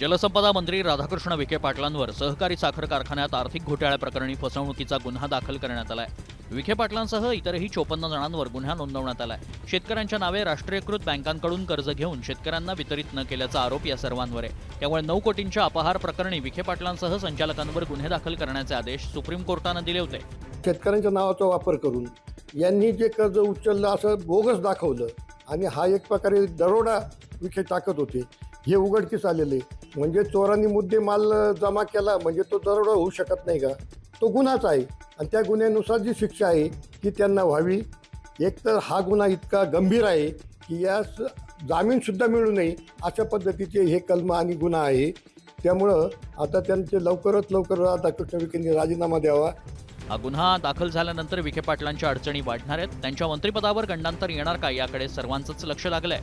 जलसंपदा मंत्री राधाकृष्ण विखे पाटलांवर सहकारी साखर कारखान्यात आर्थिक घोटाळ्याप्रकरणी फसवणुकीचा गुन्हा दाखल करण्यात आलाय. विखे पाटलांसह इतरही चोपन्न जणांवर गुन्हा नोंदवण्यात आलाय. शेतकऱ्यांच्या नावे राष्ट्रीयकृत बँकांकडून कर्ज घेऊन शेतकऱ्यांना वितरित न केल्याचा आरोप या सर्वांवर आहे. त्यामुळे नऊ कोटींच्या अपहार प्रकरणी विखे पाटलांसह संचालकांवर गुन्हे दाखल करण्याचे आदेश सुप्रीम कोर्टानं दिले होते. शेतकऱ्यांच्या नावाचा वापर करून यांनी जे कर्ज उचललं असं बोगस दाखवलं आणि हा एक प्रकारे दरोडा विखे टाकत होते. हे उघडकीस आलेले म्हणजे चोरांनी मुद्देमाल जमा केला म्हणजे तो दरोडा होऊ शकत नाही का? तो गुन्हाच आहे. आणि त्या गुन्ह्यानुसार जी शिक्षा आहे ती त्यांना व्हावी. एक तर हा गुन्हा इतका गंभीर आहे की यास जामीनसुद्धा मिळू नये अशा पद्धतीचे हे कलम आणि गुन्हा आहे. त्यामुळं आता त्यांचे लवकरात लवकर राधाकृष्ण विखेंनी राजीनामा द्यावा. हा गुन्हा दाखल झाल्यानंतर विखे पाटलांच्या अडचणी वाढणार आहेत. त्यांच्या मंत्रिपदावर गंडांतर येणार का याकडे सर्वांचंच लक्ष लागलंय.